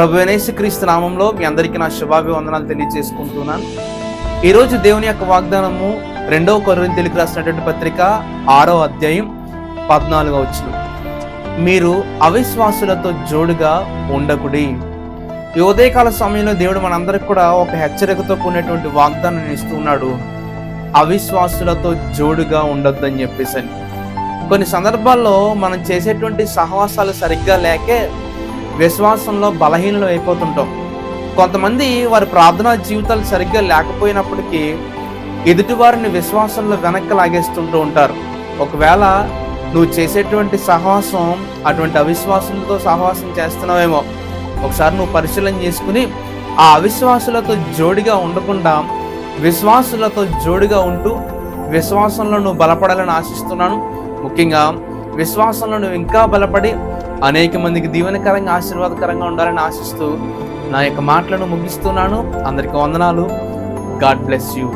ప్రభు క్రీస్తు నామంలో మీ అందరికీ నా శుభాభివందనాలు తెలియజేసుకుంటున్నాను. ఈరోజు దేవుని యొక్క వాగ్దానము రెండవ కొరింథీయులకు తెలుగు రాసినటువంటి పత్రిక ఆరో అధ్యాయం పద్నాలుగో వచ్చిన మీరు అవిశ్వాసులతో జోడుగా ఉండకుడి. ఈ ఉదయకాల సమయంలో దేవుడు మనందరికి కూడా ఒక హెచ్చరికతో కూడినటువంటి వాగ్దానం ఇస్తూ ఉన్నాడు. అవిశ్వాసులతో జోడుగా ఉండొద్దని చెప్పేసి అని. కొన్ని సందర్భాల్లో మనం చేసేటువంటి సహవాసాలు సరిగ్గా లేకే విశ్వాసంలో బలహీనలు అయిపోతుంటాం. కొంతమంది వారి ప్రార్థనా జీవితాలు సరిగ్గా లేకపోయినప్పటికీ ఎదుటివారిని విశ్వాసంలో వెనక్కి లాగేస్తుంటూ ఉంటారు. ఒకవేళ నువ్వు చేసేటువంటి సహవాసం అటువంటి అవిశ్వాసంతో సహవాసం చేస్తున్నావేమో ఒకసారి నువ్వు పరిశీలన చేసుకుని ఆ అవిశ్వాసులతో జోడిగా ఉండకుండా విశ్వాసులతో జోడిగా ఉంటూ విశ్వాసంలో నువ్వు బలపడాలని ఆశిస్తున్నాను. ముఖ్యంగా విశ్వాసంలో నువ్వు ఇంకా బలపడి అనేక మందికి దీవెనకరంగా ఆశీర్వాదకరంగా ఉండాలని ఆశిస్తూ నా యొక్క మాటలను ముగిస్తున్నాను. అందరికీ వందనాలు. God bless you.